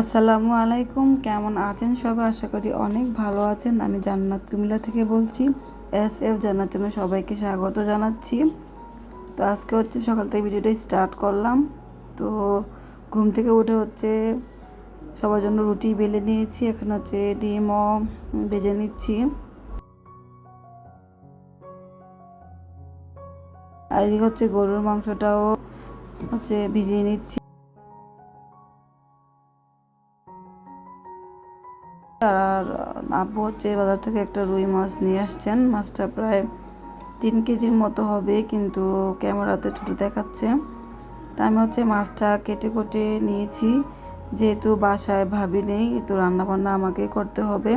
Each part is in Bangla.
আসসালামু আলাইকুম, কেমন আছেন সবাই? আশা করি অনেক ভালো আছেন। আমি জান্নাত কুমিল্লা থেকে বলছি, এস এফ জান্নাত জন্য সবাইকে স্বাগত জানাচ্ছি। তো আজকে হচ্ছে সকাল থেকে ভিডিওটা স্টার্ট করলাম। তো ঘুম থেকে উঠে হচ্ছে সবার জন্য রুটি বেলে নিয়েছি। এখানে হচ্ছে ডিমও ভেজে নিচ্ছি। আর এদিকে হচ্ছে গরুর মাংসটাও হচ্ছে ভিজিয়ে নিচ্ছি। আব্বু হচ্ছে বাজার থেকে একটা রুই মাছ নিয়ে আসছেন। মাছটা প্রায় তিন কেজির মতো হবে, কিন্তু ক্যামেরাতে ছোটো দেখাচ্ছে। তা আমি হচ্ছে মাছটা কেটে কেটে নিয়েছি। যেহেতু বাসায় ভাবি নেই, তো রান্নাবান্না আমাকেই করতে হবে।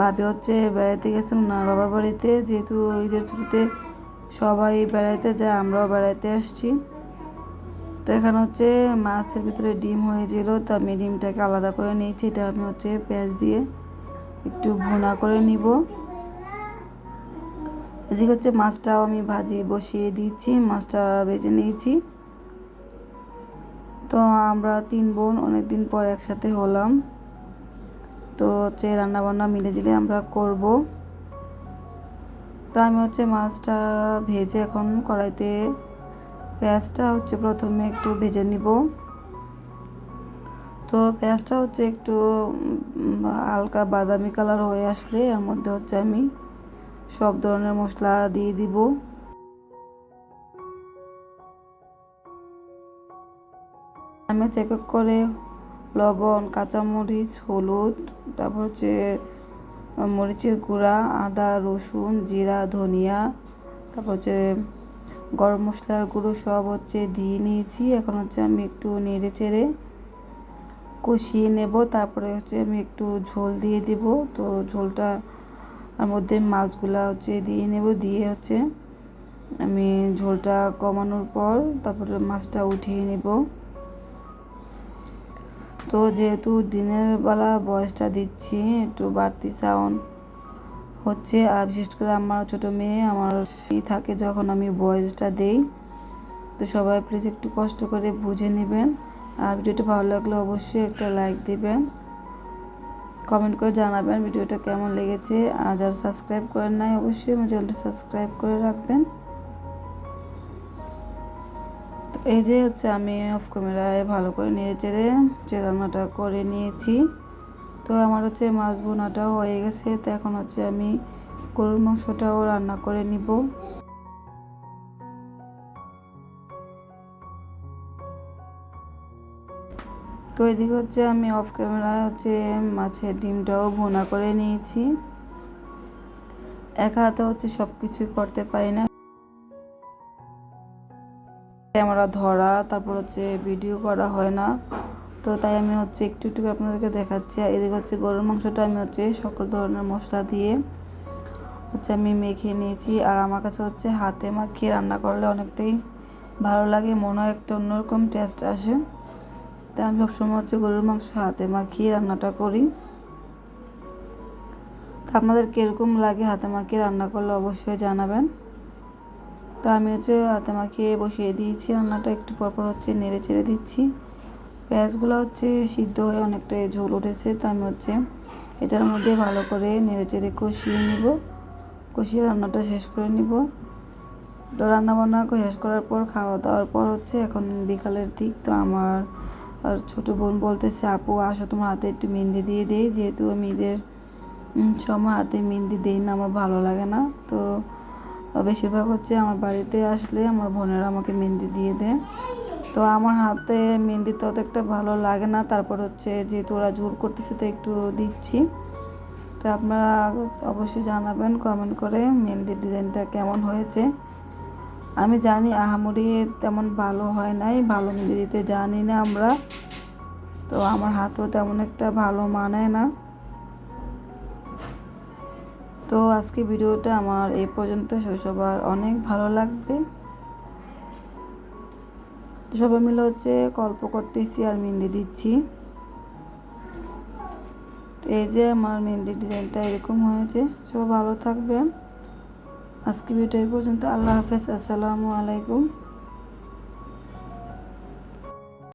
ভাবি হচ্ছে বেড়াইতে গেছেন ওনার বাবার বাড়িতে। যেহেতু ঈদের ছুটিতে সবাই বেড়াইতে যায়, আমরাও বেড়াইতে আসছি। তো এখানে হচ্ছে মাছের ভিতরে ডিম হয়েছিল, তো আমি ডিমটাকে আলাদা করে নিয়েছি। এটা আমি হচ্ছে পেঁয়াজ দিয়ে একটু ভুনা করে নিব। এদিকে হচ্ছে মাছটাও আমি ভাজি বসিয়ে দিচ্ছি, মাছটা বেজে নিয়েছি। তো আমরা তিন বোন অনেক দিন পর একসাথে হলাম। তো হচ্ছে রান্নাবান্না মিলে জিলে আমরা করব। তো আমি হচ্ছে মাছটা ভেজে এখন কড়াইতে পেঁয়াজটা হচ্ছে প্রথমে একটু ভেজে নিব। তো পেঁয়াজটা হচ্ছে একটু হালকা বাদামি কালার হয়ে আসলে এর মধ্যে হচ্ছে আমি সব ধরনের মশলা দিয়ে দিব। আমি চেক করে লবণ, কাঁচামরিচ, হলুদ, তারপর হচ্ছে, মরিচের গুঁড়া, আদা, রসুন, জিরা, ধনিয়া, তারপর হচ্ছে গরম মশলার গুঁড়ো সব হচ্ছে দিয়ে নিয়েছি। এখন হচ্ছে আমি একটু নেড়ে চেড়ে কষিয়ে নেব। তারপরে হচ্ছে আমি একটু ঝোল দিয়ে দিব। তো ঝোলটা মধ্যে মাছগুলা হচ্ছে দিয়ে নেব। দিয়ে হচ্ছে আমি ঝোলটা কমানোর পর তারপরে মাছটা উঠিয়ে নেব। তো যেহেতু দিনের বেলা বয়সটা দিচ্ছি, একটু বাড়তি সাউন্ড হচ্ছে, আর বিশেষ করে আমার ছোট মেয়ে, আমার থাকে যখন আমি ভয়েসটা দেই, তো সবাই প্লিজ একটু কষ্ট করে বুঝে নেবেন। আর ভিডিওটা ভালো লাগলে অবশ্যই একটা লাইক দিবেন। কমেন্ট করে জানাবেন ভিডিওটা কেমন লেগেছে। আর যারা সাবস্ক্রাইব করেন নাই, অবশ্যই আমার চ্যানেলটা সাবস্ক্রাইব করে রাখবেন। তো এই যে হচ্ছে আমি অফ ক্যামেরায় ভালো করে নেড়ে চেড়ে যে রান্নাটা করে নিয়েছি। তো আমার হচ্ছে মাছ বোনাটাও হয়ে গেছে। তো এখন হচ্ছে আমি গরুর মাংসটাও রান্না করে নিব। তো এদিকে হচ্ছে আমি অফ ক্যামেরায় হচ্ছে মাছের ডিমটাও ভুনা করে নিয়েছি। একা হাতে হচ্ছে সব কিছুই করতে পারি না। ক্যামেরা ধরা, তারপর হচ্ছে ভিডিও করা হয় না। তো তাই আমি হচ্ছে একটু একটু আপনাদেরকে দেখাচ্ছি। আর এদিকে হচ্ছে গরুর মাংসটা আমি হচ্ছে সকল ধরনের মশলা দিয়ে হচ্ছে আমি মেখে নিয়েছি। আর আমার কাছে হচ্ছে হাতে মাখিয়ে রান্না করলে অনেকটাই ভালো লাগে মনে হয় একটা অন্যরকম টেস্ট আসে। তাই আমি সবসময় হচ্ছে গরুর মাংস হাতে মাখিয়ে রান্নাটা করি। তো আপনাদের কীরকম লাগে হাতে মাখিয়ে রান্না করলে অবশ্যই জানাবেন। তো আমি হচ্ছে হাতে মাখিয়ে বসিয়ে দিয়েছি, রান্নাটা একটু পরপর হচ্ছে নেড়ে চেড়ে দিচ্ছি। পেঁয়াজগুলো হচ্ছে সিদ্ধ হয়ে অনেকটা ঝোল উঠেছে, তো আমি হচ্ছে এটার মধ্যে ভালো করে নেড়ে চেড়ে কষিয়ে নিব। কষিয়ে রান্নাটা শেষ করে নিব। তো রান্না বান্না শেষ করার পর, খাওয়া দাওয়ার পর হচ্ছে এখন বিকালের দিক, তো আমার আর ছোটো বোন বলতেছে, আপু, আসো, তোমার হাতে একটু মেহেন্দি দিয়ে দেই। যেহেতু আমি ঈদের সময় হাতে মেহেন্দি দিই না, আমার ভালো লাগে না। তো বেশিরভাগ হচ্ছে আমার বাড়িতে আসলে আমার বোনেরা আমাকে মেহেন্দি দিয়ে দেয়। তো আমার হাতে মেহেন্দি তত একটা ভালো লাগে না। তারপর হচ্ছে যেহেতু ওরা জোর করতেছে, তো একটু দিচ্ছি। তো আপনারা অবশ্যই জানাবেন কমেন্ট করে মেহেন্দির ডিজাইনটা কেমন হয়েছে। আমি জানি আহামরি তেমন ভালো হয় নাই, ভালো মেহেন্দি দিতে জানি না আমরা। তো আমার হাতও তেমন একটা ভালো মানায় না। তো আজকে ভিডিওটা আমার এই পর্যন্ত। সবার অনেক ভালো লাগবে। তো সবাই মিলে হচ্ছে গল্প করতেছি আর মেহেন্দি দিচ্ছি। তো এই যে আমার মেহেন্দির ডিজাইনটা এরকম হয়েছে। সবাই ভালো থাকবেন। আজকে ভিডিও পর্যন্ত। আল্লাহ হাফেজ। আসসালামু আলাইকুম।